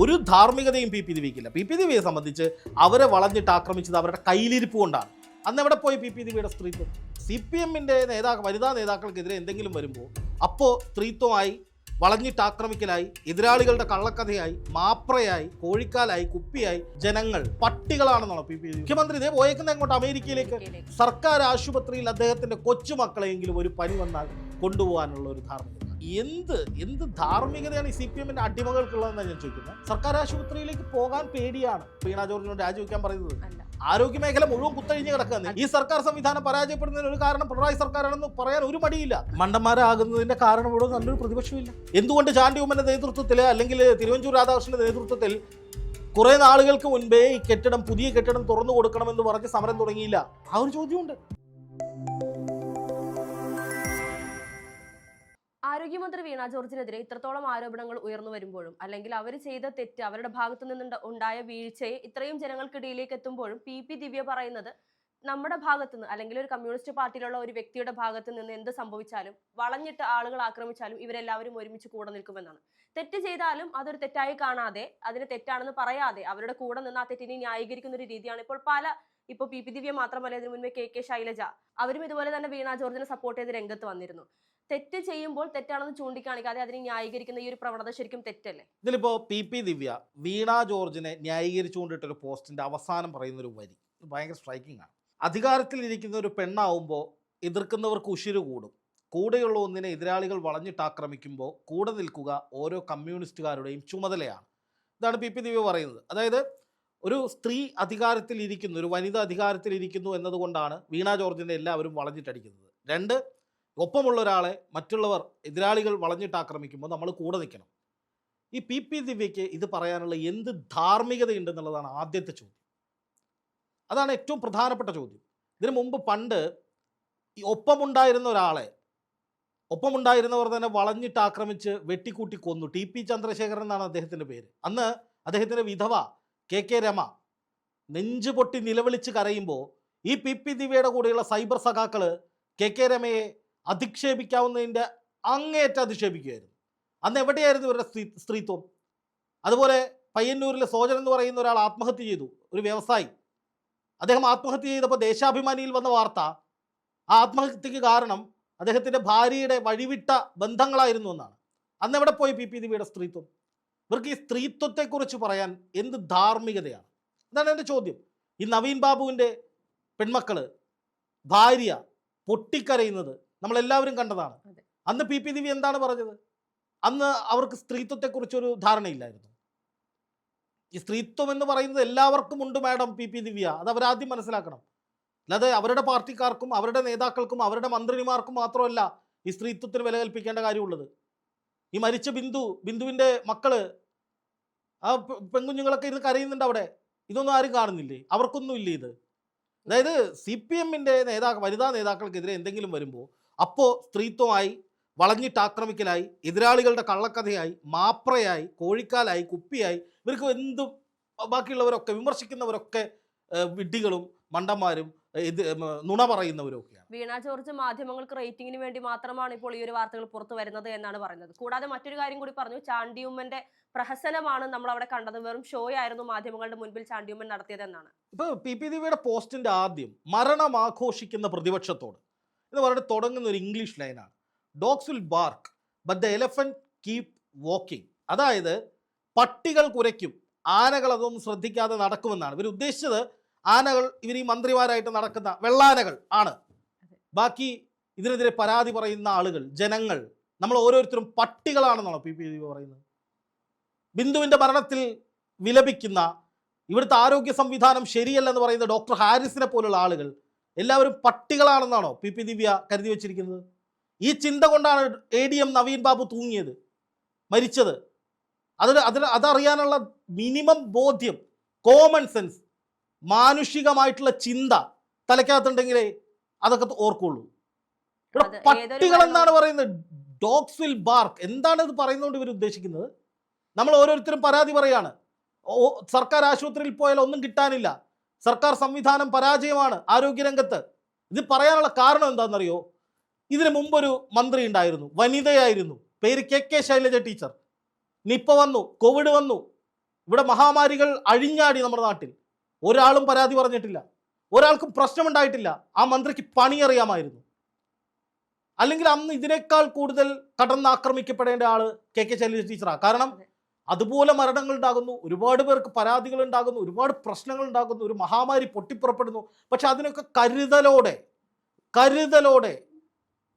ഒരു ധാർമ്മികതയും P P ദിവിക്കില്ല പി പി ദിവിയെ സംബന്ധിച്ച് അവരെ വളഞ്ഞിട്ട് ആക്രമിച്ചത് അവരുടെ കയ്യിലിരിപ്പ് കൊണ്ടാണ്. അന്ന് എവിടെ പോയി പി പി ദിവിയുടെ സ്ത്രീത്വം? സി പി എമ്മിന്റെ നേതാക്കൾ വനിതാ നേതാക്കൾക്കെതിരെ എന്തെങ്കിലും വരുമ്പോൾ അപ്പോൾ സ്ത്രീത്വമായി വളഞ്ഞിട്ട് ആക്രമിക്കലായി എതിരാളികളുടെ കള്ളക്കഥയായി മാപ്രയായി കോഴിക്കാലായി കുപ്പിയായി ജനങ്ങൾ പട്ടികളാണെന്നാണ് പി പി മുഖ്യമന്ത്രി ഇതേ പോയേക്കുന്ന അങ്ങോട്ട് അമേരിക്കയിലേക്ക്. സർക്കാർ ആശുപത്രിയിൽ അദ്ദേഹത്തിന്റെ കൊച്ചുമക്കളെങ്കിലും ഒരു പനി വന്നാൽ കൊണ്ടുപോകാനുള്ള ഒരു ധാർമ്മികത. എന്ത് എന്ത് ധാർമ്മികതയാണ് ഈ സി പി എമ്മിന്റെ അടിമകൾക്കുള്ളതെന്നാണ് ഞാൻ ചോദിക്കുന്നത്? സർക്കാർ ആശുപത്രിയിലേക്ക് പോകാൻ പേടിയാണ് വീണ ജോർജിനോട് രാജിവെക്കാൻ പറയുന്നത്. ആരോഗ്യ മേഖല മുഴുവൻ കുത്തഴിഞ്ഞ് കിടക്കുന്നത് ഈ സർക്കാർ സംവിധാനം പരാജയപ്പെടുന്നതിന് ഒരു കാരണം പിണറായി സർക്കാരാണെന്ന് പറയാൻ ഒരു മടിയില്ല. മണ്ടന്മാരാകുന്നതിന്റെ കാരണം ഇവിടെ നല്ലൊരു പ്രതിപക്ഷമില്ല എന്തുകൊണ്ട് ചാണ്ടി ഉമ്മന്റെ നേതൃത്വത്തിൽ അല്ലെങ്കിൽ തിരുവഞ്ചൂർ രാധാകൃഷ്ണന്റെ നേതൃത്വത്തിൽ കുറെ നാളുകൾക്ക് മുൻപേ ഈ കെട്ടിടം പുതിയ കെട്ടിടം തുറന്നു കൊടുക്കണമെന്ന് പറഞ്ഞ് സമരം തുടങ്ങിയില്ല? ആ ഒരു ചോദ്യമുണ്ട്. ആരോഗ്യമന്ത്രി വീണ ജോർജിനെതിരെ ഇത്രത്തോളം ആരോപണങ്ങൾ ഉയർന്നു വരുമ്പോഴും അല്ലെങ്കിൽ അവർ ചെയ്ത തെറ്റ് അവരുടെ ഭാഗത്തു നിന്ന് ഉണ്ടായ വീഴ്ചയെ ഇത്രയും ജനങ്ങൾക്കിടയിലേക്ക് എത്തുമ്പോഴും പി പി ദിവ്യ പറയുന്നത് നമ്മുടെ ഭാഗത്തു നിന്ന് അല്ലെങ്കിൽ ഒരു കമ്മ്യൂണിസ്റ്റ് പാർട്ടിയിലുള്ള ഒരു വ്യക്തിയുടെ ഭാഗത്തു നിന്ന് എന്ത് സംഭവിച്ചാലും വളഞ്ഞിട്ട് ആളുകൾ ആക്രമിച്ചാലും ഇവരെല്ലാവരും ഒരുമിച്ച് കൂടെ നിൽക്കുമെന്നാണ്. തെറ്റ് ചെയ്താലും അതൊരു തെറ്റായി കാണാതെ അതിന് തെറ്റാണെന്ന് പറയാതെ അവരുടെ കൂടെ നിന്ന് ആ തെറ്റിനെ ന്യായീകരിക്കുന്ന ഒരു രീതിയാണ് ഇപ്പോൾ പല ഇപ്പൊ പി പി ദിവ്യ മാത്രമല്ല ഇതിനു മുൻപേ കെ കെ ശൈലജ അവരും ഇതുപോലെ തന്നെ വീണ ജോർജിനെ സപ്പോർട്ട് ചെയ്ത് രംഗത്ത് വന്നിരുന്നു. തെറ്റ് ചെയ്യുമ്പോൾ തെറ്റാണെന്ന് ചൂണ്ടിക്കാണിക്കാതെ അതിനെ ന്യായീകരിക്കുന്ന ഈ ഒരു പ്രവണത ശരിക്കും തെറ്റല്ലേ? ഇതിലിപ്പോ പി പി ദിവ്യ വീണ ജോർജിനെ ന്യായീകരിച്ചുകൊണ്ടിട്ടൊരു പോസ്റ്റിന്റെ അവസാനം പറയുന്ന ഒരു വരി ഭയങ്കര സ്ട്രൈക്കിംഗ് ആണ്. അധികാരത്തിലിരിക്കുന്ന ഒരു പെണ്ണാവുമ്പോൾ എതിർക്കുന്നവർക്ക് ഉശിരു കൂടും. കൂടെയുള്ള ഒന്നിനെ എതിരാളികൾ വളഞ്ഞിട്ട് ആക്രമിക്കുമ്പോൾ കൂടെ നിൽക്കുക ഓരോ കമ്മ്യൂണിസ്റ്റുകാരുടെയും ചുമതലയാണ്. ഇതാണ് പി പി ദിവ്യ പറയുന്നത്. അതായത് ഒരു സ്ത്രീ അധികാരത്തിൽ ഇരിക്കുന്നു ഒരു വനിത അധികാരത്തിൽ ഇരിക്കുന്നു എന്നതുകൊണ്ടാണ് വീണ ജോർജിനെ എല്ലാവരും വളഞ്ഞിട്ടടിക്കുന്നത്. രണ്ട് ഒപ്പമുള്ള ഒരാളെ മറ്റുള്ളവർ എതിരാളികൾ വളഞ്ഞിട്ട് ആക്രമിക്കുമ്പോൾ നമ്മൾ കൂടെ നിൽക്കണം. ഈ പി പി ദിവ്യയ്ക്ക് ഇത് പറയാനുള്ള എന്ത് ധാർമ്മികതയുണ്ടെന്നുള്ളതാണ് ആദ്യത്തെ ചോദ്യം. അതാണ് ഏറ്റവും പ്രധാനപ്പെട്ട ചോദ്യം. ഇതിനു മുമ്പ് പണ്ട് ഈ ഒപ്പമുണ്ടായിരുന്ന ഒരാളെ ഒപ്പമുണ്ടായിരുന്നവർ തന്നെ വളഞ്ഞിട്ട് ആക്രമിച്ച് വെട്ടിക്കൂട്ടി കൊന്നു. ടി പി ചന്ദ്രശേഖരൻ എന്നാണ് അദ്ദേഹത്തിന്റെ പേര്. അന്ന് അദ്ദേഹത്തിന്റെ വിധവ കെ കെ രമ നെഞ്ചു പൊട്ടി നിലവിളിച്ച് കരയുമ്പോൾ ഈ പി പി ദിവ്യയുടെ കൂടെയുള്ള സൈബർ സഖാക്കൾ കെ കെ രമയെ അധിക്ഷേപിക്കാവുന്നതിന്റെ അങ്ങേറ്റം അധിക്ഷേപിക്കുമായിരുന്നു അന്ന് എവിടെയായിരുന്നു ഇവരുടെ സ്ത്രീ സ്ത്രീത്വം? അതുപോലെ പയ്യന്നൂരിലെ സോജൻ എന്ന് പറയുന്ന ഒരാൾ ആത്മഹത്യ ചെയ്തു ഒരു വ്യവസായി. അദ്ദേഹം ആത്മഹത്യ ചെയ്തപ്പോൾ ദേശാഭിമാനിയിൽ വന്ന വാർത്ത ആ ആത്മഹത്യക്ക് കാരണം അദ്ദേഹത്തിന്റെ ഭാര്യയുടെ വഴിവിട്ട ബന്ധങ്ങളായിരുന്നു എന്നാണ്. അന്ന് എവിടെ പോയി പി പി ദിവിയുടെ സ്ത്രീത്വം? ഇവർക്ക് ഈ സ്ത്രീത്വത്തെക്കുറിച്ച് പറയാൻ എന്ത് ധാർമ്മികതയാണ്? അതാണ് എന്റെ ചോദ്യം. ഈ നവീൻ ബാബുവിന്റെ പെൺമക്കൾ ഭാര്യ പൊട്ടിക്കരയുന്നത് നമ്മളെല്ലാവരും കണ്ടതാണ്. അന്ന് പി പി ദിവ്യ എന്താണ് പറഞ്ഞത്? അന്ന് അവർക്ക് സ്ത്രീത്വത്തെക്കുറിച്ചൊരു ധാരണയില്ലായിരുന്നു. ഈ സ്ത്രീത്വം എന്ന് പറയുന്നത് എല്ലാവർക്കും ഉണ്ട് മാഡം പി പി ദിവ്യ. അത് അവരാദ്യം മനസ്സിലാക്കണം. അല്ലാതെ അവരുടെ പാർട്ടിക്കാർക്കും അവരുടെ നേതാക്കൾക്കും അവരുടെ മന്ത്രിമാർക്കും മാത്രമല്ല ഈ സ്ത്രീത്വത്തിന് വില കൽപ്പിക്കേണ്ട കാര്യമുള്ളത്. ഈ മരിച്ച ബിന്ദു ബിന്ദുവിന്റെ മക്കൾ ആ പെൺകുഞ്ഞുങ്ങളൊക്കെ ഇരുന്ന് കരയുന്നുണ്ട് അവിടെ. ഇതൊന്നും ആരും കാണുന്നില്ലേ? അവർക്കൊന്നും ഇല്ലേ ഇത്? അതായത് സി പി എമ്മിന്റെ നേതാക്കൾ വനിതാ നേതാക്കൾക്കെതിരെ എന്തെങ്കിലും വരുമ്പോൾ അപ്പോൾ സ്ത്രീത്വമായി വളഞ്ഞിട്ട് ആക്രമിക്കലായി എതിരാളികളുടെ കള്ളക്കഥയായി മാപ്രയായി കോഴിക്കാലായി കുപ്പിയായി ഇവർക്ക് എന്തും ബാക്കിയുള്ളവരൊക്കെ വിമർശിക്കുന്നവരൊക്കെ വിഡ്ഢികളും മണ്ടന്മാരും ഇത് നുണ പറയുന്നവരും ഒക്കെയാണ്. വീണ ജോർജ് മാധ്യമങ്ങൾക്ക് റേറ്റിംഗിന് വേണ്ടി മാത്രമാണ് ഇപ്പോൾ ഈ ഒരു വാർത്തകൾ പുറത്തു വരുന്നത് എന്നാണ് പറയുന്നത്. കൂടാതെ മറ്റൊരു കാര്യം കൂടി പറഞ്ഞു. ചാണ്ടിയുമ്മന്റെ പ്രഹസനമാണ് നമ്മൾ അവിടെ കണ്ടത്. വെറും ഷോ ആയിരുന്നു മാധ്യമങ്ങളുടെ മുൻപിൽ ചാണ്ടിയുമ്മൻ നടത്തിയതെന്നാണ് ഇപ്പൊ പി. പി. ദേവിയുടെ പോസ്റ്റിന്റെ ആദ്യം മരണം ആഘോഷിക്കുന്ന പ്രതിപക്ഷത്തോട്. എന്ന് പറഞ്ഞിട്ട് തുടങ്ങുന്ന ഒരു ഇംഗ്ലീഷ് ലൈനാണ് dogs will bark but the elephant keep walking അതായത് പട്ടികൾ കുരയ്ക്കും ആനകൾ അതൊന്നും ശ്രദ്ധിക്കാതെ നടക്കുമെന്നാണ്. ഇവർ ഉദ്ദേശിച്ചത് ആനകൾ ഇവർ ഈ മന്ത്രിമാരായിട്ട് നടക്കുന്ന വെള്ളാനകൾ ആണ്. ബാക്കി ഇതിനെതിരെ പരാതി പറയുന്ന ആളുകൾ ജനങ്ങൾ നമ്മൾ ഓരോരുത്തരും പട്ടികളാണെന്നാണോ പി പി പറയുന്നത്? ബിന്ദുവിന്റെ മരണത്തിൽ വിലപിക്കുന്ന ഇവിടുത്തെ ആരോഗ്യ സംവിധാനം ശരിയല്ലെന്ന് പറയുന്ന ഡോക്ടർ ഹാരിസിനെ പോലുള്ള ആളുകൾ എല്ലാവരും പട്ടികളാണെന്നാണോ പി പി ദിവ്യ കരുതി വച്ചിരിക്കുന്നത്? ഈ ചിന്ത കൊണ്ടാണ് A D M Naveen Babu തൂങ്ങിയത് മരിച്ചത്. അതിന് അതിന് അതറിയാനുള്ള മിനിമം ബോധ്യം കോമൺ സെൻസ് മാനുഷികമായിട്ടുള്ള ചിന്ത തലയ്ക്കകത്തുണ്ടെങ്കിലേ അതൊക്കെ ഓർക്കുള്ളൂ. ഇവിടെ പട്ടികൾ എന്നാണ് പറയുന്നത്? ഡോഗ്സ് വിൽ ബാർക്ക് എന്താണ് ഇത് പറയുന്നതുകൊണ്ട് ഇവർ ഉദ്ദേശിക്കുന്നത്? നമ്മൾ ഓരോരുത്തരും പരാതി പറയാണ്. സർക്കാർ ആശുപത്രിയിൽ പോയാൽ ഒന്നും കിട്ടാനില്ല. സർക്കാർ സംവിധാനം പരാജയമാണ് ആരോഗ്യരംഗത്ത്. ഇത് പറയാനുള്ള കാരണം എന്താണെന്നറിയോ? ഇതിനു മുമ്പൊരു മന്ത്രി ഉണ്ടായിരുന്നു വനിതയായിരുന്നു. പേര് K K Shailaja teacher. Nipah വന്നു കോവിഡ് വന്നു. ഇവിടെ മഹാമാരികൾ അഴിഞ്ഞാടി നമ്മുടെ നാട്ടിൽ. ഒരാളും പരാതി പറഞ്ഞിട്ടില്ല. ഒരാൾക്കും പ്രശ്നമുണ്ടായിട്ടില്ല. ആ മന്ത്രിക്ക് പണി അറിയാമായിരുന്നു. അല്ലെങ്കിൽ അന്ന് ഇതിനേക്കാൾ കൂടുതൽ കടന്നാക്രമിക്കപ്പെടേണ്ട ആൾ കെ കെ ശൈലജ ടീച്ചറാണ് കാരണം. അതുപോലെ മരണങ്ങൾ ഉണ്ടാകുന്നു ഒരുപാട് പേർക്ക് പരാതികൾ ഉണ്ടാകുന്നു ഒരുപാട് പ്രശ്നങ്ങൾ ഉണ്ടാകുന്നു ഒരു മഹാമാരി പൊട്ടിപ്പുറപ്പെടുന്നു. പക്ഷെ അതിനൊക്കെ കരുതലോടെ കരുതലോടെ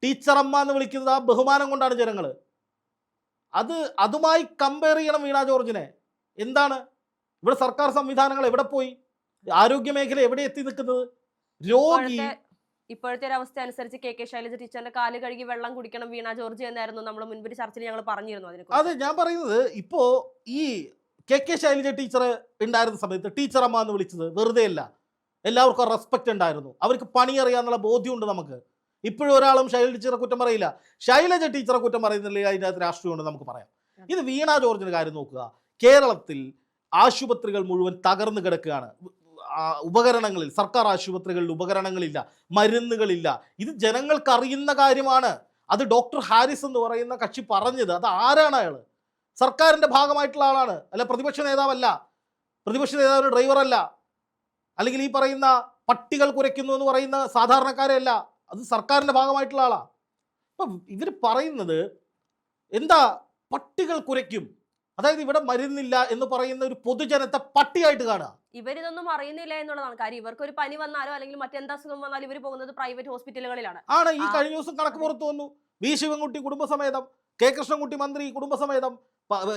ടീച്ചറമ്മ എന്ന് വിളിക്കുന്നത് ആ ബഹുമാനം കൊണ്ടാണ് ജനങ്ങൾ. അത് അതുമായി കമ്പയർ ചെയ്യണം വീണ ജോർജിനെ. എന്താണ്? ഇവിടെ സർക്കാർ സംവിധാനങ്ങൾ എവിടെ പോയി? ആരോഗ്യ മേഖല എവിടെ എത്തി നിൽക്കുന്നത്? രോഗി ഇപ്പോഴത്തെ ഒരു അവസ്ഥ അനുസരിച്ച് കെ കെ ശൈലജ ടീച്ചറിന്റെ കാൽ കഴുകി വെള്ളം കുടിക്കണം വീണ ജോർജ് എന്നായിരുന്നു നമ്മൾ മുൻപൊരു ചർച്ചയിൽ ഞങ്ങൾ പറഞ്ഞിരുന്നു അതിനെ അതെ ഞാൻ പറയുന്നത് ഇപ്പോ ഈ കെ കെ ശൈലജ ടീച്ചർ ഉണ്ടായിരുന്ന സമയത്ത് ടീച്ചർ അമ്മ എന്ന് വിളിച്ചത് വെറുതെ അല്ല. എല്ലാവർക്കും റെസ്പെക്റ്റ് ഉണ്ടായിരുന്നു. അവർക്ക് പണി അറിയാന്നുള്ള ബോധ്യമുണ്ട് നമുക്ക്. ഇപ്പോഴും ഒരാളും ശൈലജ ടീച്ചറെ കുറ്റം പറയില്ല. ശൈലജ ടീച്ചറെ കുറ്റം പറയുന്നില്ല അതിന്റെ അകത്ത് രാഷ്ട്രീയമുണ്ട് നമുക്ക് പറയാം. ഇത് വീണ ജോർജിന്റെ കാര്യം നോക്കുക. കേരളത്തിൽ ആശുപത്രികൾ മുഴുവൻ തകർന്നു കിടക്കുകയാണ്. ഉപകരണങ്ങളിൽ സർക്കാർ ആശുപത്രികളിൽ ഉപകരണങ്ങളില്ല മരുന്നുകളില്ല. ഇത് ജനങ്ങൾക്ക് അറിയുന്ന കാര്യമാണ്. അത് ഡോക്ടർ ഹാരിസ് എന്ന് പറയുന്ന കക്ഷി പറഞ്ഞത്. അത് ആരാണ് അയാൾ സർക്കാരിന്റെ ഭാഗമായിട്ടുള്ള ആളാണ്. അല്ല പ്രതിപക്ഷ നേതാവല്ല. പ്രതിപക്ഷ നേതാവിന് ഡ്രൈവറല്ല. അല്ലെങ്കിൽ ഈ പറയുന്ന പട്ടികൾ കുരയ്ക്കുന്നു എന്ന് പറയുന്ന സാധാരണക്കാരല്ല. അത് സർക്കാരിന്റെ ഭാഗമായിട്ടുള്ള ആളാണ് അപ്പം ഇവർ പറയുന്നത് എന്താ? പട്ടികൾ കുരയ്ക്കും. അതായത് ഇവിടെ മരുന്നില്ല എന്ന് പറയുന്ന ഒരു പൊതുജനത്തെ പട്ടിയായിട്ട് കാണുക. ഇവരിതൊന്നും അറിയുന്നില്ല എന്നുള്ളതാണ്. കാര്യം ഇവർക്ക് ഒരു പനി വന്നാലോ അല്ലെങ്കിൽ മറ്റെന്ത് അസുഖം വന്നാലും ഇവർ പോകുന്നത് പ്രൈവറ്റ് ഹോസ്പിറ്റലുകളിലാണ് ആണ്. ഈ കഴിഞ്ഞ ദിവസം കണക്ക് പുറത്തു വന്നു. വി. ശിവൻകുട്ടി കുടുംബസമേതം കെ. കൃഷ്ണൻകുട്ടി മന്ത്രി കുടുംബസമേതം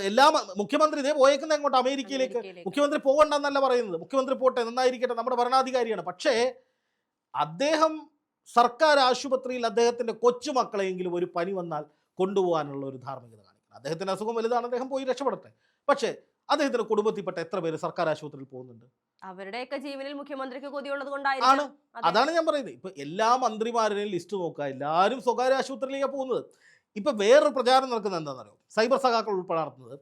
എല്ലാ മുഖ്യമന്ത്രി ഇതേ പോയേക്കുന്ന എങ്ങോട്ട്? അമേരിക്കയിലേക്ക്. അമേരിക്കയിലേക്ക്. മുഖ്യമന്ത്രി പോകണ്ടെന്നല്ല പറയുന്നത്. മുഖ്യമന്ത്രി പോട്ടെ നന്നായിരിക്കട്ടെ നമ്മുടെ ഭരണാധികാരിയാണ്. പക്ഷേ അദ്ദേഹം സർക്കാർ ആശുപത്രിയിൽ അദ്ദേഹത്തിന്റെ കൊച്ചുമക്കളെങ്കിലും ഒരു പനി വന്നാൽ കൊണ്ടുപോകാനുള്ള ഒരു ധാർമ്മികത കാണിക്കണം അദ്ദേഹത്തിന്റെ അസുഖം വലുതാണ് അദ്ദേഹം പോയി രക്ഷപ്പെടട്ടെ. പക്ഷേ അദ്ദേഹത്തിന്റെ കുടുംബത്തിൽപ്പെട്ട എത്ര പേര് സർക്കാർ ആശുപത്രിയിൽ പോകുന്നുണ്ട്? അവരുടെയൊക്കെ ജീവനിൽ മുഖ്യമന്ത്രിക്ക് കൊതിയുള്ളത് കൊണ്ടാണ് അതാണ് ഞാൻ പറയുന്നത്. ഇപ്പൊ എല്ലാ മന്ത്രിമാരുടെയും ലിസ്റ്റ് നോക്കുക. എല്ലാവരും സ്വകാര്യ ആശുപത്രിയിലേക്കാണ് പോകുന്നത്. ഇപ്പൊ വേറൊരു പ്രചാരണം നടക്കുന്നത് എന്താണെന്നറിയോ? സൈബർ സഖാക്കൾ ഉൾപ്പെടെ നടത്തുന്നത്.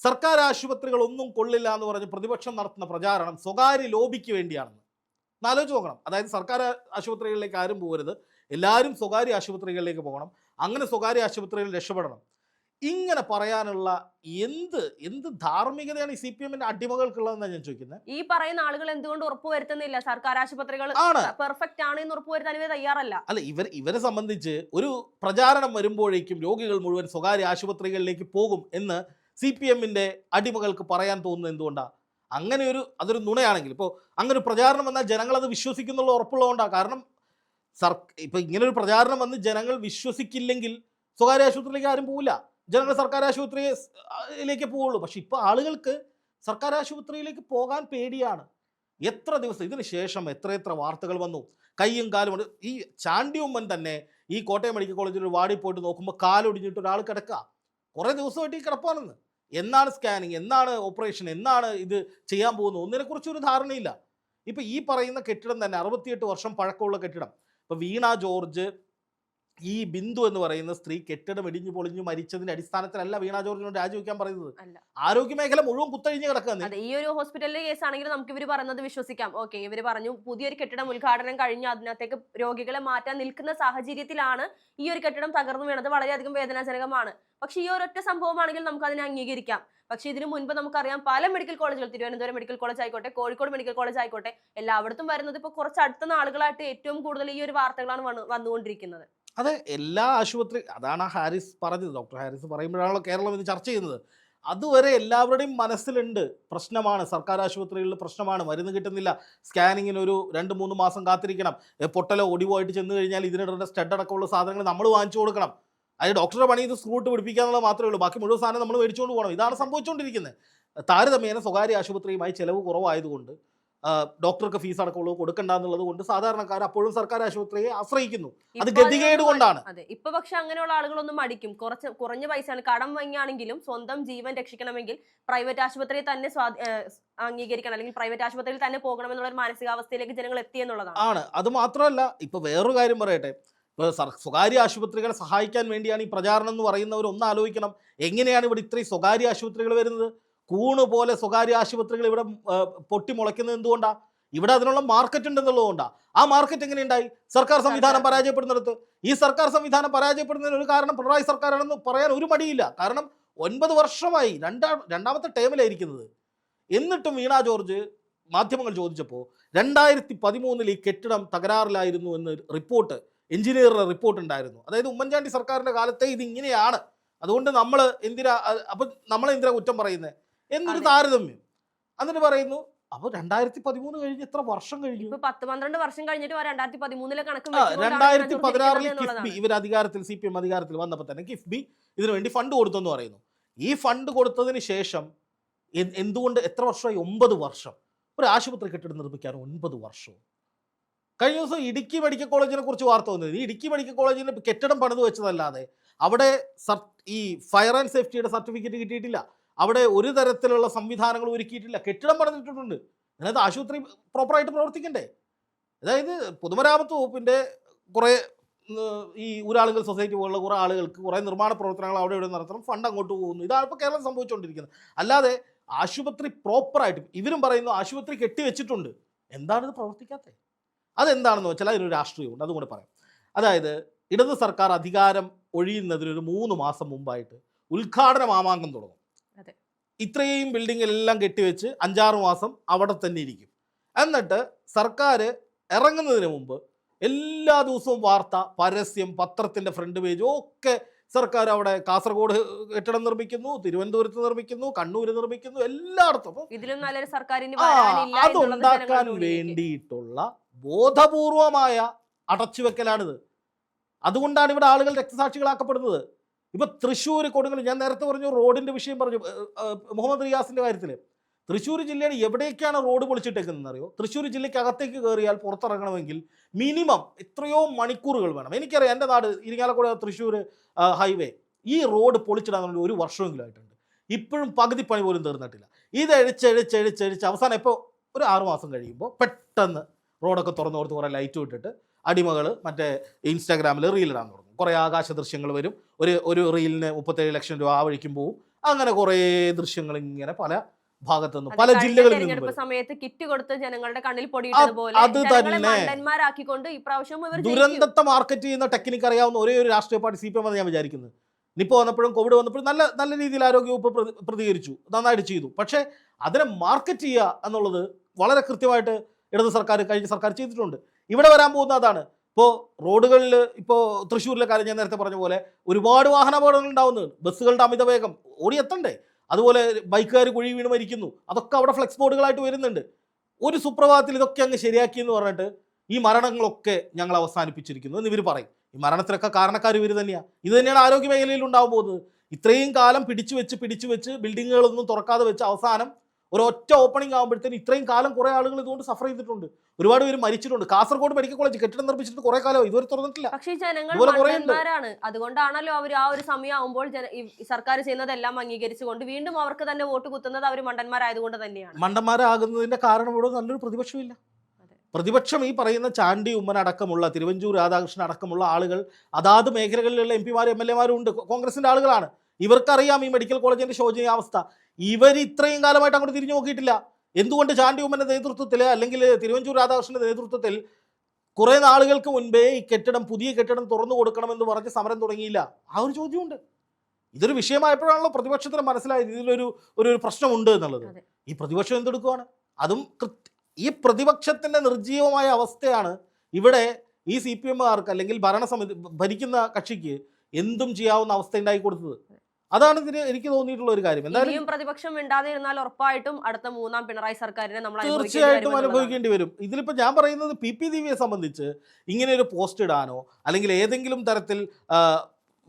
സർക്കാർ ആശുപത്രികൾ ഒന്നും കൊള്ളില്ല എന്ന് പറഞ്ഞ് പ്രതിപക്ഷം നടത്തുന്ന പ്രചാരണം സ്വകാര്യ ലോബിക്ക് വേണ്ടിയാണെന്ന്. എന്നാലോചിച്ച് നോക്കണം. അതായത് സർക്കാർ ആശുപത്രികളിലേക്ക് ആരും പോകരുത്. എല്ലാവരും സ്വകാര്യ ആശുപത്രികളിലേക്ക് പോകണം. അങ്ങനെ സ്വകാര്യ ആശുപത്രികളിൽ രക്ഷപ്പെടണം. ഇങ്ങനെ പറയാനുള്ള എന്ത് എന്ത് ധാർമ്മികതയാണ് ഈ സി പി എമ്മിന്റെ അടിമകൾക്കുള്ളതെന്നാണ് ഞാൻ ചോദിക്കുന്നത് ഈ പറയുന്ന ആളുകൾ എന്തുകൊണ്ട് ഉറപ്പുവരുത്തുന്നില്ല സർക്കാർ ആശുപത്രികൾ ആണ്. പെർഫെക്റ്റ് ആണ് എന്ന് ഉറപ്പുവരുത്താൻ ഇവർ തയ്യാറല്ല. അല്ല ഇവർ ഇവരെ സംബന്ധിച്ച് ഒരു പ്രചാരണം വരുമ്പോഴേക്കും രോഗികൾ മുഴുവൻ സ്വകാര്യ ആശുപത്രികളിലേക്ക് പോകും എന്ന് സി പി എമ്മിന്റെ അടിമകൾക്ക് പറയാൻ തോന്നുന്നത് എന്തുകൊണ്ടാണ് അങ്ങനെ ഒരു അതൊരു നുണയാണെങ്കിൽ. ഇപ്പോൾ അങ്ങനെ ഒരു പ്രചാരണം വന്നാൽ ജനങ്ങൾ അത് വിശ്വസിക്കുന്നുള്ള ഉറപ്പുള്ളതുകൊണ്ടാണ് കാരണം സർ ഇപ്പം ഇങ്ങനെ ഒരു പ്രചാരണം വന്ന് ജനങ്ങൾ വിശ്വസിക്കില്ലെങ്കിൽ സ്വകാര്യ ആശുപത്രിയിലേക്ക് ആരും പോവില്ല. ജനങ്ങൾ സർക്കാർ ആശുപത്രിയിലേക്ക് പോവുള്ളൂ. പക്ഷെ ഇപ്പോൾ ആളുകൾക്ക് സർക്കാർ ആശുപത്രിയിലേക്ക് പോകാൻ പേടിയാണ്. എത്ര ദിവസം ഇതിന് ശേഷം എത്ര എത്ര വാർത്തകൾ വന്നു? കൈയും കാലും ഈ ഈ ചാണ്ടിയുമ്മൻ തന്നെ ഈ കോട്ടയം മെഡിക്കൽ കോളേജിൽ ഒരു വാടി പോയിട്ട് നോക്കുമ്പോൾ കാലൊടിഞ്ഞിട്ട് ഒരാൾ കിടക്കുക കുറേ ദിവസമായിട്ട് ഈ കിടപ്പാണെന്ന്. എന്നാണ് സ്കാനിങ്? എന്നാണ് ഓപ്പറേഷൻ? എന്നാണ് ഇത് ചെയ്യാൻ പോകുന്നത്? ഒന്നിനെക്കുറിച്ചൊരു ധാരണയില്ല. ഇപ്പം ഈ പറയുന്ന കെട്ടിടം തന്നെ അറുപത്തിയെട്ട് വർഷം പഴക്കമുള്ള കെട്ടിടം. ഇപ്പം വീണ ജോർജ് ഈ ബിന്ദു എന്ന് പറയുന്ന സ്ത്രീ കെട്ടിടം ഇടിഞ്ഞു പൊളിഞ്ഞു മരിച്ചതിന്റെ അടിസ്ഥാനത്തിലല്ല വീണ ജോർജിനോട് രാജിവെക്കാൻ പറയുന്നത്. ആരോഗ്യ മേഖല മുഴുവൻ കുത്തഴിഞ്ഞ് കിടക്കുന്നത് ഈ ഒരു ഹോസ്പിറ്റലിലെ കേസ് ആണെങ്കിൽ നമുക്ക് ഇവർ പറയുന്നത് വിശ്വസിക്കാം. ഓക്കെ ഇവർ പറഞ്ഞു പുതിയൊരു കെട്ടിടം ഉദ്ഘാടനം കഴിഞ്ഞ് അതിനകത്തേക്ക് രോഗികളെ മാറ്റാൻ നിൽക്കുന്ന സാഹചര്യത്തിലാണ് ഈ ഒരു കെട്ടിടം തകർന്നു വീണത്. വളരെയധികം വേദനാജനകമാണ്. പക്ഷെ ഈ ഒരൊറ്റ സംഭവമാണെങ്കിൽ നമുക്ക് അതിനെ അംഗീകരിക്കാം. പക്ഷെ ഇതിനു മുൻപ് നമുക്കറിയാം പല മെഡിക്കൽ കോളേജുകൾ തിരുവനന്തപുരം മെഡിക്കൽ കോളേജ് ആയിക്കോട്ടെ കോഴിക്കോട് മെഡിക്കൽ കോളേജ് ആയിക്കോട്ടെ എല്ലായിടത്തും വരുന്നത് ഇപ്പോൾ കുറച്ച് അടുത്ത നാളുകളായിട്ട് ഏറ്റവും കൂടുതൽ ഈ ഒരു വാർത്തകളാണ് വന്നുകൊണ്ടിരിക്കുന്നത്. അതെ എല്ലാ ആശുപത്രി അതാണ് ഹാരിസ് പറഞ്ഞത്. ഡോക്ടർ ഹാരിസ് പറയുമ്പോഴാണല്ലോ കേരളം ഇത് ചർച്ച ചെയ്യുന്നത്. അതുവരെ എല്ലാവരുടെയും മനസ്സിലുണ്ട് പ്രശ്നമാണ്. സർക്കാർ ആശുപത്രികളിൽ പ്രശ്നമാണ്. മരുന്ന് കിട്ടുന്നില്ല. സ്കാനിങ്ങിന് ഒരു രണ്ട് മൂന്ന് മാസം കാത്തിരിക്കണം. പൊട്ടലോ ഒടിവോ ആയിട്ട് ചെന്ന് കഴിഞ്ഞാൽ ഇതിനിടേണ്ട സ്റ്റഡ് അടക്കമുള്ള സാധനങ്ങൾ നമ്മൾ വാങ്ങിച്ചു കൊടുക്കണം. അത് ഡോക്ടറുടെ പണി ഇത് സ്ക്രൂട്ട് പിടിപ്പിക്കുക എന്നുള്ളത് മാത്രമേ ഉള്ളൂ. ബാക്കി മുഴുവൻ സാധനം നമ്മൾ മേടിച്ചുകൊണ്ട് പോകണം. ഇതാണ് സംഭവിച്ചുകൊണ്ടിരിക്കുന്നത്. താരതമ്യേന സ്വകാര്യ ആശുപത്രിയുമായി ചെലവ് കുറവായതുകൊണ്ട് ഡോക്ടർക്ക് ഫീസ് അടക്കമുള്ളത് കൊടുക്കണ്ട എന്നുള്ളത് കൊണ്ട് സാധാരണക്കാർ അപ്പോഴും സർക്കാർ ആശുപത്രിയെ ആശ്രയിക്കുന്നു. അത് ഗതികേട് കൊണ്ടാണ്. അതെ ഇപ്പൊ പക്ഷെ അങ്ങനെയുള്ള ആളുകളൊന്നും മടിക്കും. കുറച്ച് കുറഞ്ഞ പൈസയാണ്. കടം വാങ്ങിയാണെങ്കിലും സ്വന്തം ജീവൻ രക്ഷിക്കണമെങ്കിൽ പ്രൈവറ്റ് ആശുപത്രിയെ തന്നെ അംഗീകരിക്കണം. അല്ലെങ്കിൽ പ്രൈവറ്റ് ആശുപത്രിയിൽ തന്നെ പോകണം എന്നുള്ള ഒരു മാനസികാവസ്ഥയിലേക്ക് ജനങ്ങൾ എത്തി എന്നുള്ളതാണ്. ആണ്. അത് മാത്രമല്ല ഇപ്പൊ വേറൊരു കാര്യം പറയട്ടെ. ഇപ്പൊ സർ- സ്വകാര്യ ആശുപത്രികളെ സഹായിക്കാൻ വേണ്ടിയാണ് ഈ പ്രചാരണം എന്ന് പറയുന്നവർ ഒന്ന് ആലോചിക്കണം എങ്ങനെയാണ് ഇവിടെ ഇത്രയും സ്വകാര്യ ആശുപത്രികൾ വരുന്നത്? കൂണ് പോലെ സ്വകാര്യ ആശുപത്രികൾ ഇവിടെ പൊട്ടി മുളയ്ക്കുന്നത് എന്തുകൊണ്ടാ? ഇവിടെ അതിനുള്ള മാർക്കറ്റ് ഉണ്ടെന്നുള്ളതുകൊണ്ടാണ് ആ മാർക്കറ്റ് എങ്ങനെയുണ്ടായി? സർക്കാർ സംവിധാനം. പരാജയപ്പെടുന്നിടത്ത്. ഈ സർക്കാർ സംവിധാനം പരാജയപ്പെടുന്നതിന് ഒരു കാരണം പിണറായി സർക്കാരാണെന്ന് പറയാൻ ഒരു മടിയില്ല. കാരണം ഒൻപത് വർഷമായി രണ്ടാം രണ്ടാമത്തെ ടേമിലായിരിക്കുന്നത്. എന്നിട്ടും വീണ ജോർജ് മാധ്യമങ്ങൾ ചോദിച്ചപ്പോൾ രണ്ടായിരത്തി പതിമൂന്നിൽ ഈ കെട്ടിടം തകരാറിലായിരുന്നു എന്ന് റിപ്പോർട്ട് എഞ്ചിനീയറുടെ റിപ്പോർട്ട് ഉണ്ടായിരുന്നു. അതായത് ഉമ്മൻചാണ്ടി സർക്കാരിന്റെ കാലത്തെ ഇതിങ്ങനെയാണ്. ഇങ്ങനെയാണ് അതുകൊണ്ട് നമ്മൾ എന്തിനാ അപ്പം നമ്മളെന്തിനാ കുറ്റം പറയുന്നത് എന്നൊരു താരതമ്യം. എന്നിട്ട് പറയുന്നു അപ്പൊ രണ്ടായിരത്തി പതിമൂന്ന് കഴിഞ്ഞ് എത്ര വർഷം കഴിഞ്ഞു? പത്ത് പന്ത്രണ്ട് വർഷം കഴിഞ്ഞിട്ട് രണ്ടായിരത്തി പതിമൂന്നിലെ കണക്ക് പതിനാറിൽ കിഫ്ബി ഇവർ അധികാരത്തിൽ സി പി എം അധികാരത്തിൽ വന്നപ്പോൾ തന്നെ കിഫ്ബി ഇതിനു വേണ്ടി ഫണ്ട് കൊടുത്തെന്ന് പറയുന്നു. ഈ ഫണ്ട് കൊടുത്തതിന് ശേഷം എന്തുകൊണ്ട് എത്ര വർഷമായി? ഒമ്പത് വർഷം. ഒരു ആശുപത്രി കെട്ടിടം നിർമ്മിക്കാൻ ഒൻപത് വർഷവും. കഴിഞ്ഞ ദിവസം ഇടുക്കി മെഡിക്കൽ കോളേജിനെ കുറിച്ച് വാർത്ത വന്നത് ഈ ഇടുക്കി മെഡിക്കൽ കോളേജിന് കെട്ടിടം പണിത് വെച്ചതല്ലാതെ അവിടെ സർ- ഈ ഫയർ ആൻഡ് സേഫ്റ്റിയുടെ സർട്ടിഫിക്കറ്റ് കിട്ടിയിട്ടില്ല. അവിടെ ഒരു തരത്തിലുള്ള സംവിധാനങ്ങൾ ഒരുക്കിയിട്ടില്ല. കെട്ടിടം പണിതിട്ടുണ്ട്. അതിനകത്ത് ആശുപത്രി പ്രോപ്പറായിട്ട് പ്രവർത്തിക്കണ്ടേ? അതായത് പൊതുമരാമത്ത് വകുപ്പിന്റെ കുറേ ഈ ഊരാളുകൾ സൊസൈറ്റി പോലുള്ള കുറേ ആളുകൾക്ക് കുറേ നിർമ്മാണ പ്രവർത്തനങ്ങൾ അവിടെ ഇവിടെ നടത്തണം. ഫണ്ട് അങ്ങോട്ട് പോകുന്നു. ഇതാണ് ഇപ്പോൾ കേരളം സംഭവിച്ചുകൊണ്ടിരിക്കുന്നത് അല്ലാതെ ആശുപത്രി പ്രോപ്പറായിട്ട് ഇവരും പറയുന്നു ആശുപത്രി കെട്ടിവെച്ചിട്ടുണ്ട്. എന്താണിത് പ്രവർത്തിക്കാത്തത് അതെന്താണെന്ന് വെച്ചാൽ അതിനൊരു രാഷ്ട്രീയമുണ്ട്. അതും കൂടെ പറയാം. അതായത് ഇടത് സർക്കാർ അധികാരം ഒഴിയുന്നതിനൊരു മൂന്ന് മാസം മുമ്പായിട്ട് ഉദ്ഘാടന മാമാങ്കം തുടങ്ങും. ഇത്രയും ബിൽഡിങ്ങിലെല്ലാം കെട്ടിവെച്ച് അഞ്ചാറ് മാസം അവിടെ തന്നെ ഇരിക്കും. എന്നിട്ട് സർക്കാർ ഇറങ്ങുന്നതിന് മുമ്പ് എല്ലാ ദിവസവും വാർത്ത പരസ്യം പത്രത്തിന്റെ ഫ്രണ്ട് പേജ് ഒക്കെ സർക്കാർ അവിടെ കാസർഗോഡ് കെട്ടിടം നിർമ്മിക്കുന്നു തിരുവനന്തപുരത്ത് നിർമ്മിക്കുന്നു കണ്ണൂർ നിർമ്മിക്കുന്നു എല്ലായിടത്തും. ഇതിലും നല്ലൊരു സർക്കാരിന് അതുണ്ടാക്കാൻ. വേണ്ടിയിട്ടുള്ള ബോധപൂർവമായ അടച്ചുവെക്കലാണിത്. അതുകൊണ്ടാണ് ഇവിടെ ആളുകൾ രക്തസാക്ഷികളാക്കപ്പെടുന്നത്. ഇപ്പൊ തൃശ്ശൂർ കൊടുങ്ങല്ലൂർ ഞാൻ നേരത്തെ പറഞ്ഞു റോഡിന്റെ വിഷയം പറഞ്ഞു മുഹമ്മദ് റിയാസിന്റെ കാര്യത്തിൽ തൃശ്ശൂർ ജില്ലയുടെ എവിടേക്കാണ് റോഡ് പൊളിച്ചിട്ടേക്കുന്നത് അറിയോ? തൃശ്ശൂർ ജില്ലയ്ക്ക് അകത്തേക്ക് കയറിയാൽ പുറത്തിറങ്ങണമെങ്കിൽ മിനിമം എത്രയോ മണിക്കൂറുകൾ വേണം. എനിക്കറിയാം എന്റെ നാട് ഇരിങ്ങാലക്കുട തൃശ്ശൂർ ഹൈവേ ഈ റോഡ് പൊളിച്ചിടാൻ വേണ്ടി ഒരു വർഷമെങ്കിലും ആയിട്ടുണ്ട്. ഇപ്പോഴും പകുതി പണി പോലും തീർന്നിട്ടില്ല. ഇത് എഴിച്ചെഴിച്ചെഴിച്ചെഴിച്ച് അവസാനം ഇപ്പോൾ ഒരു ആറുമാസം കഴിയുമ്പോൾ പെട്ടെന്ന് റോഡൊക്കെ തുറന്നു കൊടുത്ത് കുറേ ലൈറ്റ് ഇട്ടിട്ട് അടിമകൾ മറ്റേ ഇൻസ്റ്റാഗ്രാമിൽ റീലിടാൻ തുടങ്ങും. കുറേ ആകാശ ദൃശ്യങ്ങൾ വരും. ഒരു ഒരു റീലിന് മുപ്പത്തേഴ് ലക്ഷം രൂപ ആ വഴിക്കും പോവും. അങ്ങനെ കുറേ ദൃശ്യങ്ങൾ ഇങ്ങനെ പല ഭാഗത്തു നിന്നും പല ജില്ലകളിൽ നിന്നും സമയത്ത് കിറ്റ് കൊടുത്ത് ജനങ്ങളുടെ കണ്ണിൽ അത് തന്നെ. ദുരന്തത്തെ മാർക്കറ്റ് ചെയ്യുന്ന ടെക്നിക്ക് അറിയാവുന്ന ഒരേ ഒരു രാഷ്ട്രീയ പാർട്ടി സി പി എം ഞാൻ വിചാരിക്കുന്നത്. നിപ്പോ വന്നപ്പോഴും കോവിഡ് വന്നപ്പോഴും നല്ല നല്ല രീതിയിൽ ആരോഗ്യവകുപ്പ് പ്രതി- പ്രതികരിച്ചു. നന്നായിട്ട് ചെയ്തു. പക്ഷേ അതിനെ മാർക്കറ്റ് ചെയ്യുക എന്നുള്ളത് വളരെ കൃത്യമായിട്ട് ഇടത് സർക്കാർ കഴിഞ്ഞ സർക്കാർ ചെയ്തിട്ടുണ്ട്. ഇവിടെ വരാൻ പോകുന്ന അതാണ്. ഇപ്പോൾ റോഡുകളിൽ ഇപ്പോൾ തൃശ്ശൂരിലെ കാര്യം ഞാൻ നേരത്തെ പറഞ്ഞ പോലെ ഒരുപാട് വാഹനാപകടങ്ങൾ ഉണ്ടാവുന്നുണ്ട്. ബസ്സുകളുടെ അമിത വേഗം ഓടിയെത്തണ്ടേ അതുപോലെ ബൈക്കുകാർ കുഴി വീണ് മരിക്കുന്നു. അതൊക്കെ അവിടെ ഫ്ലെക്സ് ബോർഡുകളായിട്ട് വരുന്നുണ്ട്. ഒരു സുപ്രഭാതത്തിൽ ഇതൊക്കെ അങ്ങ് ശരിയാക്കി എന്ന് പറഞ്ഞിട്ട് ഈ മരണങ്ങളൊക്കെ ഞങ്ങൾ അവസാനിപ്പിച്ചിരിക്കുന്നു എന്ന് ഇവർ പറയും. ഈ മരണത്തിനൊക്കെ കാരണക്കാർ ഇവർ തന്നെയാണ് ഇത് തന്നെയാണ് ആരോഗ്യ മേഖലയിൽ ഉണ്ടാവാൻ പോകുന്നത്. ഇത്രയും കാലം പിടിച്ചു വെച്ച് പിടിച്ചു വെച്ച് ബിൽഡിങ്ങുകളൊന്നും തുറക്കാതെ വെച്ച് അവസാനം ഒരൊറ്റ ഓപ്പണിംഗ് ആകുമ്പോഴത്തേന് ഇത്രയും കാലം കുറേ ആളുകൾ ഇതുകൊണ്ട് സഫർ ചെയ്തിട്ടുണ്ട്. ഒരുപാട് പേര് മരിച്ചിട്ടുണ്ട്. കാസർഗോഡ് മെഡിക്കൽ കോളേജ് കെട്ടിടം നിർമ്മിച്ചിട്ട് കുറെ കാലം. ഇതുവരെ തുറന്നിട്ടില്ല. പക്ഷേ ജനങ്ങൾ. അതുകൊണ്ടാണല്ലോ അവർ ആ ഒരു സമയം ആവുമ്പോൾ ജന സർക്കാർ ചെയ്യുന്നതെല്ലാം അംഗീകരിച്ചുകൊണ്ട് വീണ്ടും അവർക്ക് തന്നെ വോട്ട് കുത്തുന്നത് അവർ മണ്ടന്മാരായതുകൊണ്ട് തന്നെയാണ്. മണ്ടന്മാരാകുന്നതിന്റെ കാരണം ഇവിടെ നല്ലൊരു പ്രതിപക്ഷമില്ല പ്രതിപക്ഷം ഈ പറയുന്ന ചാണ്ടി ഉമ്മൻ അടക്കമുള്ള തിരുവഞ്ചൂർ രാധാകൃഷ്ണൻ അടക്കമുള്ള ആളുകൾ അതാത് മേഖലകളിലുള്ള എം പിമാരും എം എൽ എമാരും ഉണ്ട്. കോൺഗ്രസിന്റെ ആളുകളാണ്. ഇവർക്കറിയാം ഈ മെഡിക്കൽ കോളേജിന്റെ ശോചനീയാവസ്ഥ ഇവർ ഇത്രയും കാലമായിട്ട് അങ്ങോട്ട് തിരിഞ്ഞു നോക്കിയിട്ടില്ല. എന്തുകൊണ്ട് ചാണ്ടി ഉമ്മന്റെ നേതൃത്വത്തിൽ അല്ലെങ്കിൽ തിരുവഞ്ചൂർ രാധാകൃഷ്ണന്റെ നേതൃത്വത്തിൽ കുറെ നാളുകൾക്ക് മുൻപേ ഈ കെട്ടിടം പുതിയ കെട്ടിടം തുറന്നു കൊടുക്കണമെന്ന് പറഞ്ഞ് സമരം തുടങ്ങിയില്ല? ആ ഒരു ചോദ്യമുണ്ട്. ഇതൊരു വിഷയമായപ്പോഴാണല്ലോ പ്രതിപക്ഷത്തിന് മനസ്സിലായത്. ഇതിലൊരു ഒരു ഒരു പ്രശ്നമുണ്ട് എന്നുള്ളത്. ഈ പ്രതിപക്ഷം എന്തെടുക്കുവാണ്? അതും ഈ പ്രതിപക്ഷത്തിന്റെ നിർജീവമായ അവസ്ഥയാണ് ഇവിടെ ഈ സി പി എമ്മുകാർക്ക് അല്ലെങ്കിൽ ഭരണസമിതി ഭരിക്കുന്ന കക്ഷിക്ക് എന്തും ചെയ്യാവുന്ന അവസ്ഥ ഉണ്ടായി കൊടുത്തത്. അതാണ് ഇതിന് എനിക്ക് തോന്നിയിട്ടുള്ള ഒരു കാര്യം. എന്തായാലും പ്രതിപക്ഷം മിണ്ടാതിരുന്നാൽ ഉറപ്പായിട്ടും അടുത്ത മൂന്നാം പിണറായി സർക്കാരിനെ നമ്മൾ തീർച്ചയായിട്ടും. അനുഭവിക്കേണ്ടി വരും. ഇതിലിപ്പോൾ ഞാൻ പറയുന്നത് പി പി ദിവ്യയെ സംബന്ധിച്ച് ഇങ്ങനെ ഒരു പോസ്റ്റ് ഇടാനോ അല്ലെങ്കിൽ ഏതെങ്കിലും തരത്തിൽ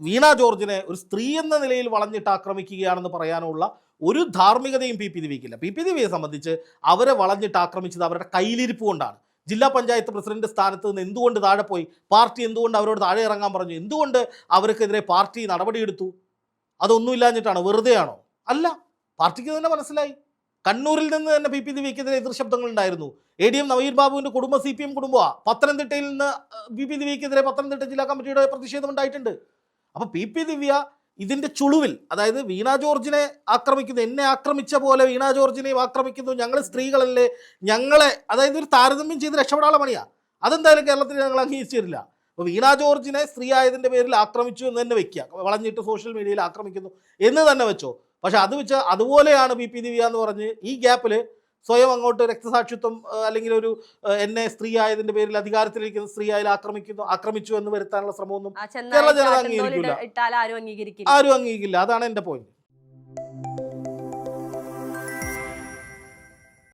വീണ ജോർജിനെ ഒരു സ്ത്രീ എന്ന നിലയിൽ വളഞ്ഞിട്ട് ആക്രമിക്കുകയാണെന്ന് പറയാനോ ഉള്ള ഒരു ധാർമ്മികതയും പി പി ദിവ്യക്കില്ല പി പി ദിവ്യയെ സംബന്ധിച്ച് അവരെ വളഞ്ഞിട്ട് ആക്രമിച്ചത് അവരുടെ കയ്യിലിരിപ്പ് കൊണ്ടാണ്. ജില്ലാ പഞ്ചായത്ത് പ്രസിഡന്റ് സ്ഥാനത്ത് നിന്ന് എന്തുകൊണ്ട് താഴെ പോയി? പാർട്ടി എന്തുകൊണ്ട് അവരോട് താഴെ ഇറങ്ങാൻ പറഞ്ഞു? എന്തുകൊണ്ട് അവർക്കെതിരെ പാർട്ടി നടപടിയെടുത്തു? അതൊന്നുമില്ലാഞ്ഞിട്ടാണോ? വെറുതെയാണോ? അല്ല. പാർട്ടിക്ക് തന്നെ മനസ്സിലായി. കണ്ണൂരിൽ നിന്ന് തന്നെ പി പി ദിവ്യക്കെതിരെ എതിർശബ്ദങ്ങൾ ഉണ്ടായിരുന്നു എ ഡി എം നവീൻ ബാബുവിന്റെ കുടുംബ സി പി എം കുടുംബമാണ് പത്തനംതിട്ടയിൽ നിന്ന് പി പി ദിവ്യക്കെതിരെ പത്തനംതിട്ട ജില്ലാ കമ്മിറ്റിയുടെ പ്രതിഷേധം ഉണ്ടായിട്ടുണ്ട് അപ്പൊ പി പി ദിവ്യ ഇതിന്റെ ചുളുവിൽ അതായത് വീണ ജോർജിനെ ആക്രമിക്കുന്നു എന്നെ ആക്രമിച്ച പോലെ വീണ ജോർജിനെയും ആക്രമിക്കുന്നു ഞങ്ങൾ സ്ത്രീകളല്ലേ ഞങ്ങളെ അതായത് ഒരു താരതമ്യം ചെയ്ത് രക്ഷപ്പെടാനുള്ള പണിയാ. അതെന്തായാലും കേരളത്തിൽ ഞങ്ങൾ അംഗീകരിച്ചു തരില്ല അപ്പോൾ വീണ ജോർജിനെ സ്ത്രീ ആയതിന്റെ പേരിൽ ആക്രമിച്ചു എന്ന് തന്നെ വെക്കുക. വളഞ്ഞിട്ട് സോഷ്യൽ മീഡിയയിൽ ആക്രമിക്കുന്നു എന്ന് തന്നെ വെച്ചോ. പക്ഷെ അത് വെച്ച് അതുപോലെയാണ് ബി പി ദിവ്യ എന്ന് പറഞ്ഞ് ഈ ഗ്യാപ്പിൽ സ്വയം അങ്ങോട്ട് രക്തസാക്ഷിത്വം അല്ലെങ്കിൽ ഒരു എന്നെ സ്ത്രീ ആയതിന്റെ പേരിൽ അധികാരത്തിലിരിക്കുന്ന സ്ത്രീ ആയാലും ആക്രമിക്കുന്നു ആക്രമിച്ചു എന്ന് വരുത്താനുള്ള ശ്രമമൊന്നും കേരള ജനത അംഗീകരിക്കില്ല. ആരും അംഗീകരിക്കില്ല. അതാണ് എന്റെ പോയിന്റ്